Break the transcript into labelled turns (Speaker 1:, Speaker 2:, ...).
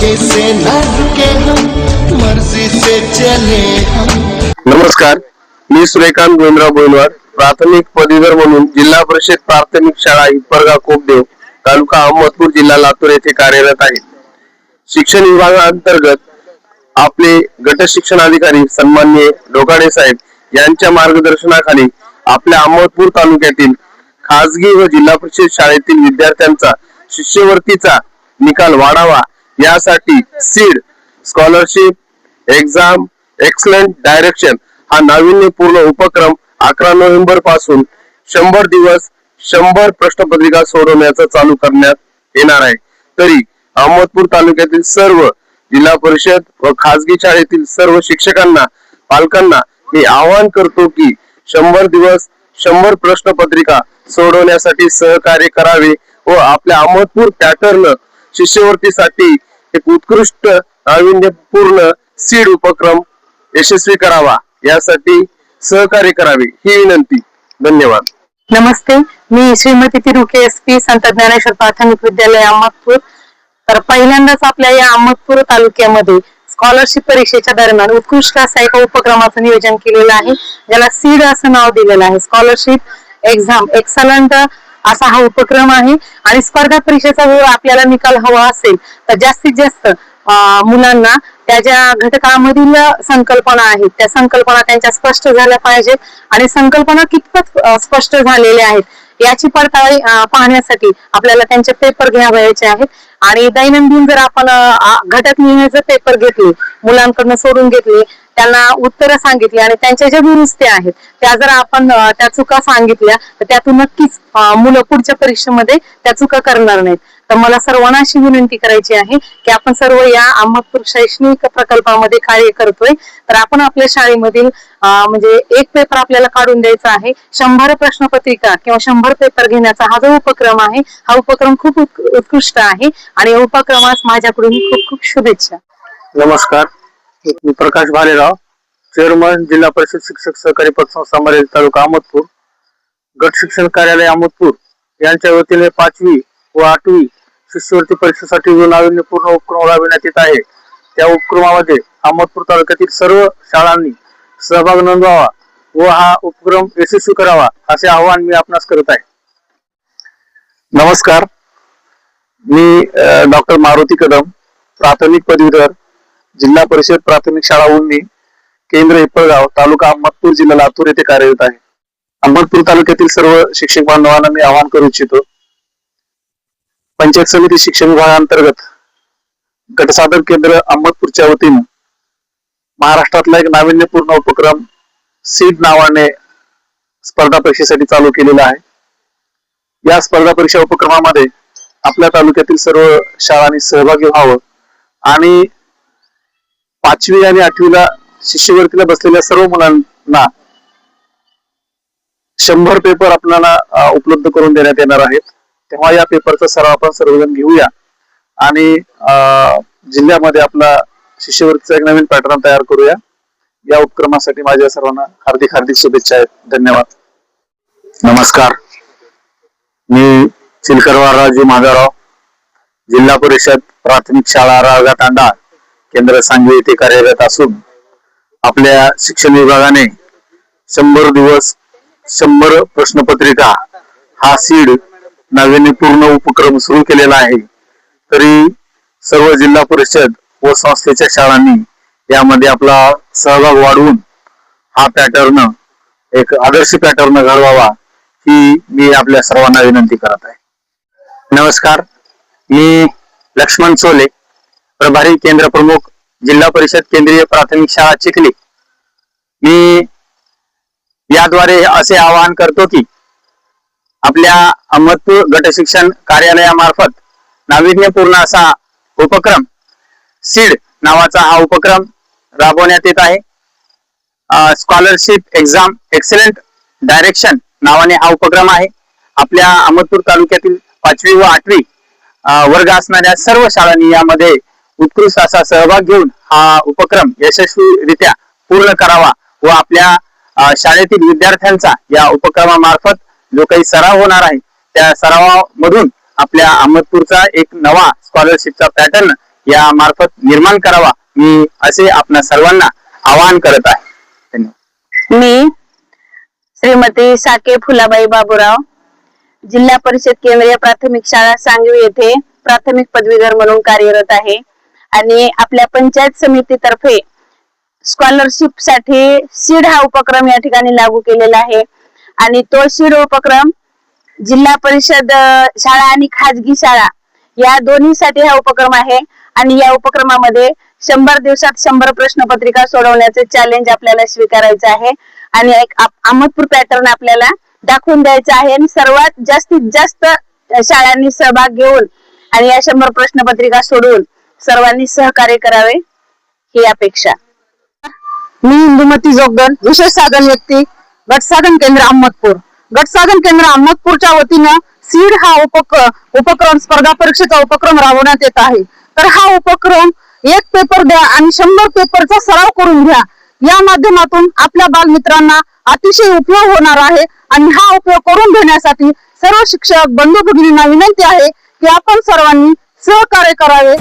Speaker 1: कैसे से हम मर्जी से चले हम।
Speaker 2: नमस्कार मी सुरेखांत गोविंदराव गोविंदवाड प्राथमिक पदवीधर म्हणून जिल्हा परिषद प्राथमिक शाळा हिप्परगाव कोपदेव तालुका अहमदपूर जिल्हा लातूर येथे कार्यरत आहे. शिक्षण विभागाअंतर्गत आपले गट शिक्षण अधिकारी सन्मान्य ढोकाडे साहेब यांच्या मार्गदर्शनाखाली आपल्या अहमदपूर तालुक्यातील खासगी व जिल्हा परिषद शाळेतील विद्यार्थ्यांचा शिष्यवृत्तीचा निकाल वाढावा यासाठी seed scholarship exam excellent direction हा नाविन्यपूर्ण उपक्रम अकरा नोव्हेंबरपासून शंभर दिवस शंभर प्रश्नपत्रिका सोडवण्याचा चालू करण्यात येणार आहे. तरी अहमदपूर तालुक्यातील सर्व जिल्हा परिषद व खासगी शाळेतील सर्व शिक्षकांना पालकांना मी आवाहन करतो की शंभर दिवस शंभर प्रश्नपत्रिका सोडवण्यासाठी सहकार्य करावे व आपल्या अहमदपूर पॅटर्न शिष्यवृत्तीसाठी एक उत्कृष्ट नाविन्यपूर्ण सीड उपक्रम यशस्वी करावा यासाठी सहकार्य करावे ही विनंती. धन्यवाद.
Speaker 3: नमस्ते मी श्रीमती तिरुके एस पी संत ज्ञानेश्वर प्राथमिक विद्यालय अहमदपूर. तर पहिल्यांदाच आपल्या या अहमदपूर तालुक्यामध्ये स्कॉलरशिप परीक्षेच्या दरम्यान उत्कृष्ट असा एका उपक्रमाचं नियोजन केलेलं आहे ज्याला सीड असं नाव दिलेलं आहे. स्कॉलरशिप एक्झाम एक्सलंट असा हा उपक्रम आहे आणि स्पर्धा परीक्षेचा जर आपल्याला निकाल हवा असेल तर जास्तीत जास्त मुलांना त्या ज्या घटकामधील संकल्पना आहेत त्या संकल्पना त्यांच्या स्पष्ट झाल्या पाहिजेत आणि संकल्पना कितपत स्पष्ट झालेल्या आहेत याची पडताळी पाहण्यासाठी आपल्याला त्यांचे पेपर घ्यावयाचे आहेत. आणि दैनंदिन जर आपण घटक निहाय पेपर घेतले मुलांकडनं सोडून घेतले त्यांना उत्तरं सांगितली आणि त्यांच्या ज्या दुरुस्त्या आहेत त्या जर आपण त्या चुका सांगितल्या तर त्यातून नक्कीच मुलं पुढच्या परीक्षेमध्ये त्या चुका करणार नाहीत. तर मला सर्वांना अशी विनंती करायची आहे की आपण सर्व या अहमदपूर शैक्षणिक प्रकल्पामध्ये कार्य करतोय तर आपण आपल्या शाळेमधील म्हणजे एक पेपर आपल्याला काढून द्यायचा आहे शंभर प्रश्नपत्रिका किंवा शंभर पेपर घेण्याचा हा जो उपक्रम आहे हा उपक्रम खूप उत्कृष्ट आहे आणि या उपक्रमास माझ्याकडून खूप खूप शुभेच्छा.
Speaker 2: नमस्कार. मी प्रकाश भालेराव चेअरमन जिल्हा परिषद शिक्षक सहकारी पतसंस्था मर्यादित तालुका अहमदपूर गट शिक्षण कार्यालय अहमदपूर. यांच्या वतीने पाचवी व आठवी शिष्यवृत्ती परीक्षेसाठी जो नाविन्यपूर्ण उपक्रम राबविण्यात येत आहे. त्या उपक्रमामध्ये अहमदपूर तालुक्यातील सर्व शाळांनी सहभाग नोंदवावा व हा उपक्रम यशस्वी करावा असे आवाहन मी आपणास करत आहे. नमस्कार. मी डॉक्टर मारुती कदम प्राथमिक पदवीधर जिल्हा परिषद प्राथमिक शाळा उन्नी केंद्र हिप्पळगाव तालुका अहमदपूर जिल्हा लातूर येथे कार्यरत आहे. अहमदपूर तालुक्यातील सर्व शिक्षक बांधवांना मी आवाहन करू इच्छितो पंचायत समिती शिक्षण विभागांतर्गत गटसाधन केंद्र अहमदपूरच्या वतीनं महाराष्ट्रातला एक नाविन्यपूर्ण उपक्रम सीड नावाने स्पर्धा परीक्षेसाठी चालू केलेला आहे. या स्पर्धा परीक्षा उपक्रमामध्ये आपल्या तालुक्यातील सर्व शाळांनी सहभागी व्हावं आणि पाचवी आणि आठवीला शिष्यवृत्तीला बसलेल्या सर्व मुलांना शंभर पेपर आपल्याला उपलब्ध करून देण्यात येणार आहेत. तेव्हा या पेपरचा सराव आपण सर्वजण घेऊया. आणि जिल्ह्यामध्ये आपला शिष्यवृत्तीचा एक नवीन पॅटर्न तयार करूया. या उपक्रमासाठी माझ्या सर्वांना हार्दिक हार्दिक शुभेच्छा आहेत. धन्यवाद. नमस्कार. मी चिलकरवार राजू माधवराव जिल्हा परिषद प्राथमिक शाळा राळगा तांडा. केंद्र सांगली येथे कार्यरत असून आपल्या शिक्षण विभागाने शंभर दिवस शंभर प्रश्नपत्रिका हा सीड नाविन्यपूर्ण उपक्रम सुरू केलेला आहे. तरी सर्व जिल्हा परिषद व संस्थेच्या शाळांनी यामध्ये आपला सहभाग वाढवून हा पॅटर्न एक आदर्श पॅटर्न घडवावा ही मी आपल्या सर्वांना विनंती करत आहे. नमस्कार मी लक्ष्मण चोले प्रभारी केंद्र प्रमुख जिल्हा परिषद केंद्रीय प्राथमिक शाळा चिखली. मी याद्वारे असे आवाहन करतो की आपल्या अहमदपूर गट शिक्षण कार्यालयामार्फत नाविन्यपूर्ण असा उपक्रम सीड नावाचा हा उपक्रम राबवण्यात येत आहे. स्कॉलरशिप एक्झाम एक्सलंट डायरेक्शन नावाने हा उपक्रम आहे. आपल्या अहमदपूर तालुक्यातील पाचवी व आठवी वर्ग असणाऱ्या सर्व शाळांनी यामध्ये उत्कृष्ट असा सहभाग घेऊन हा उपक्रम यशस्वीरित्या पूर्ण करावा व आपल्या शाळेतील विद्यार्थ्यांचा या उपक्रमामार्फत जो काही सराव होणार आहे त्या सरावामधून आपल्या अहमदपूरचा एक नवा स्कॉलरशिपचा पॅटर्न
Speaker 4: या मार्फत निर्माण करावा मी असे आपल्या सर्वांना आवाहन करत आहे.
Speaker 5: मी श्रीमती साके फुलाबाई बाबूराव जिल्हा परिषद केंद्रीय प्राथमिक शाळा सांगवी येथे प्राथमिक पदवीधर म्हणून कार्यरत आहे. आणि आपल्या पंचायत समितीतर्फे स्कॉलरशिपसाठी सीड हा उपक्रम या ठिकाणी लागू केलेला आहे. आणि तो सीड उपक्रम जिल्हा परिषद शाळा आणि खाजगी शाळा या दोन्हीसाठी हा उपक्रम आहे. आणि या उपक्रमामध्ये शंभर दिवसात शंभर प्रश्नपत्रिका सोडवण्याचे चॅलेंज आपल्याला स्वीकारायचं आहे. आणि एक अहमदपूर पॅटर्न आपल्याला दाखवून द्यायचा आहे. आणि सर्वात जास्तीत जास्त शाळांनी सहभाग घेऊन आणि या शंभर प्रश्नपत्रिका सोडवून सर्वांनी सहकार्य करावे ही अपेक्षा.
Speaker 6: मी इंदुमती जोगदन विशेष साधन व्यक्ती गट साधन केंद्र अहमदपूर. गट साधन केंद्र अहमदपूरच्या वतीनं सीड हा उपक उपक्रम स्पर्धा परीक्षेचा उपक्रम राबवण्यात येत आहे. तर हा उपक्रम एक पेपर द्या आणि शंभर पेपरचा सराव करून घ्या. या माध्यमातून आपल्या बालमित्रांना अतिशय उपयोग होणार आहे आणि हा उपयोग करून घेण्यासाठी सर्व शिक्षक बंधू भगिनींना विनंती आहे की आपण सर्वांनी सहकार्य करावे.